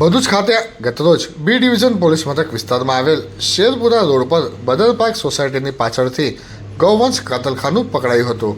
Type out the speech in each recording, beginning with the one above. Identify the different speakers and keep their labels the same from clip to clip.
Speaker 1: ભરૂચ ખાતે ગતરોજ B division police મથક વિસ્તારમાં આવેલ શેરપુરા રોડ પર બદલ પાર્ક સોસાયટીની પાછળથી ગૌવંશ કતલખાનું પકડાયું હતું.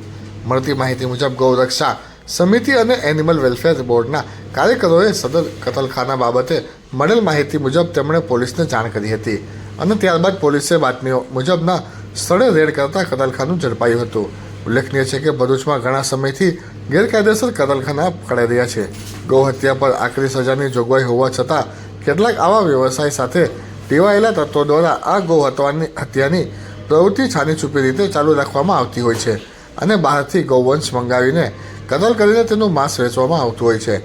Speaker 1: મળતી માહિતી મુજબ ગૌરક્ષા સમિતિ અને એનિમલ વેલફેર બોર્ડના કાર્યકરોએ સદર કતલખાના બાબતે મળેલ માહિતી મુજબ તેમણે પોલીસને જાણ કરી હતી અને ત્યારબાદ પોલીસે બાતમીઓ મુજબના સ્થળે રેડ કરતા કતલખાનું ઝડપાયું હતું. ઉલ્લેખનીય છે કે ભરૂચમાં ઘણા સમયથી ગેરકાયદેસર કતલખાના પકડાઈ રહ્યા છે. ગૌ હત્યા પર આકરી સજાની જોગવાઈ હોવા છતાં કેટલાક આવા વ્યવસાય સાથે ટેવાયેલા તત્વો દ્વારા આ ગૌ હત્યાની પ્રવૃત્તિ છાની છુપી રીતે ચાલુ રાખવામાં આવતી હોય છે અને બહારથી ગૌવંશ મંગાવીને કતલ કરીને તેનું માંસ વેચવામાં આવતું હોય છે.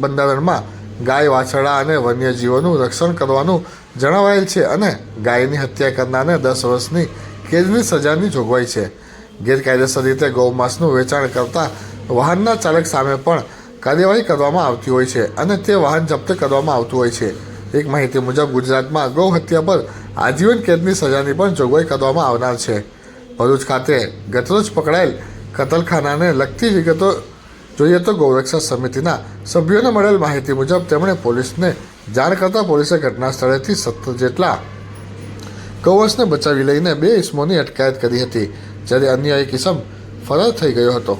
Speaker 1: બંધારણમાં ગાય વાછરડા અને વન્યજીવોનું રક્ષણ કરવાનું જણાવાયેલ છે અને ગાયની હત્યા કરનારને દસ વર્ષની કેદની સજાની જોગવાઈ છે. ગેરકાયદેસર રીતે ગૌમાંસનું વેચાણ કરતા વાહનના ચાલક સામે પણ કાર્યવાહી કરવામાં આવતી હોય છે અને તે વાહન જપ્ત કરવામાં આવતું હોય છે. એક માહિતી મુજબ, ગુજરાતમાં ગૌ હત્યા પર આજીવન કેદની સજાની પણ જોગવાઈ કરવામાં આવનાર છે. ભરૂચ ખાતે ગતરોજ પકડાયેલ કતલખાનાને લગતી વિગતો જોઈએ તો ગૌરક્ષા સમિતિના સભ્યોને મળેલ માહિતી મુજબ તેમણે પોલીસને જાણ કરતા પોલીસે ઘટના સ્થળેથી સત્તર જેટલા ગૌવંશને બચાવી લઈને બે ઇસમોની અટકાયત કરી હતી. જ્યારે અન્ય એક ઇસમ ફરાર થઈ ગયો હતો.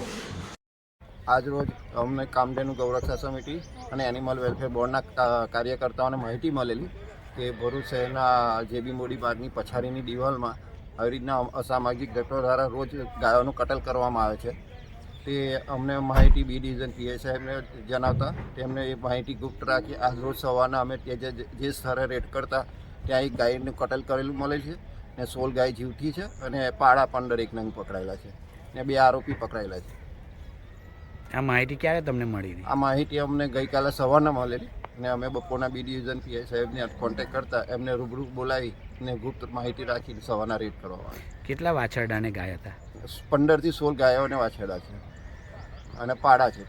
Speaker 2: આજરોજ અમને કામધેનુ ગૌરક્ષા સમિતિ અને એનિમલ વેલફેર બોર્ડના કાર્યકર્તાઓને માહિતી મળેલી કે ભરૂચ શહેરના જેબી મોડી બાગની પછાડીની દિવાલમાં આવી રીતના અસામાજિક તત્વો દ્વારા રોજ ગાયોનું કટલ કરવામાં આવે છે. તે અમને માહિતી બી ડિવિઝન પીએ સાહેબને જણાવતા તેમને એ માહિતી ગુપ્ત રાખી આજ રોજ સવારના અમે તે જે સ્થળે રેડ કરતા ત્યાં એક ગાયનું કટલ કરેલું મળે છે. ને સોલ ગાય જીવતી છે અને પાડા પંદર એક નંગ પકડાયેલા છે ને બે આરોપી પકડાયેલા છે.
Speaker 3: આ માહિતી ક્યારે તમને મળી
Speaker 2: આ માહિતી અમને ગઈકાલે સવારના મળેલી અને અમે બપોરના બી ડિવિઝન પીઆઈ સાહેબને કોન્ટેક કરતા એમને રૂબરૂ બોલાવી ને ગુપ્ત માહિતી રાખીને સવારના રેડ કરવામાં
Speaker 3: કેટલા વાછરડાને ગાય હતા?
Speaker 2: પંદરથી સોળ ગાયોને વાછરડા છે અને પાડા છે.